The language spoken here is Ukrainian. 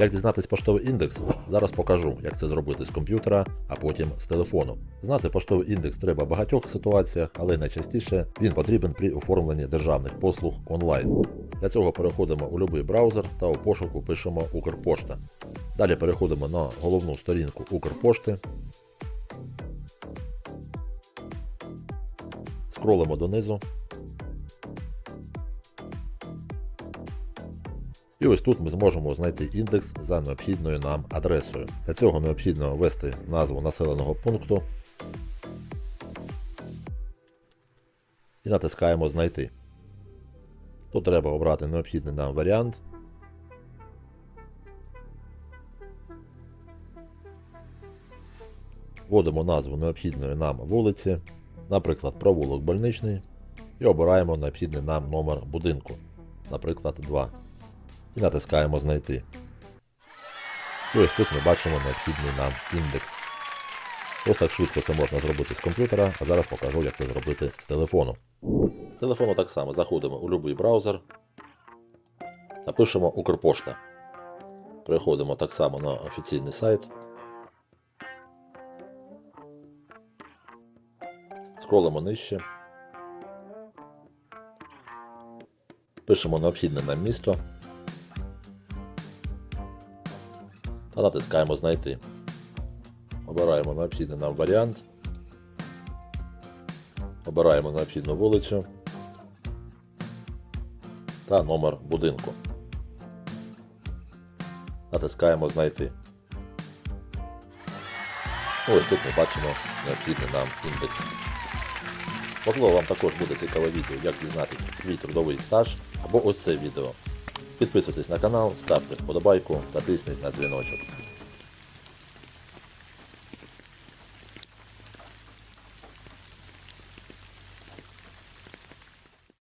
Як дізнатись поштовий індекс, зараз покажу, як це зробити з комп'ютера, а потім з телефону. Знати поштовий індекс треба в багатьох ситуаціях, але найчастіше він потрібен при оформленні державних послуг онлайн. Для цього переходимо у будь-який браузер та у пошуку пишемо Укрпошта. Далі переходимо на головну сторінку Укрпошти. Скролимо донизу. І ось тут ми зможемо знайти індекс за необхідною нам адресою. Для цього необхідно ввести назву населеного пункту і натискаємо Знайти. Тут треба обрати необхідний нам варіант. Вводимо назву необхідної нам вулиці, наприклад, провулок Больничний, і обираємо необхідний нам номер будинку, наприклад, 2 і натискаємо Знайти. І ось тут ми бачимо необхідний нам індекс. Ось так швидко це можна зробити з комп'ютера, а зараз покажу, як це зробити з телефону. З телефону так само заходимо у будь-який браузер, напишемо Укрпошта. Переходимо так само на офіційний сайт. Скролимо нижче. Пишемо необхідне нам місто. Та натискаємо Знайти. Обираємо необхідний нам варіант. Обираємо необхідну вулицю та номер будинку. Натискаємо Знайти. Ось тут ми бачимо необхідний нам індекс. Можливо, вам також буде цікаве відео, як дізнатися свій трудовий стаж або ось це відео. Підписуйтесь на канал, ставте вподобайку та тисніть на дзвіночок.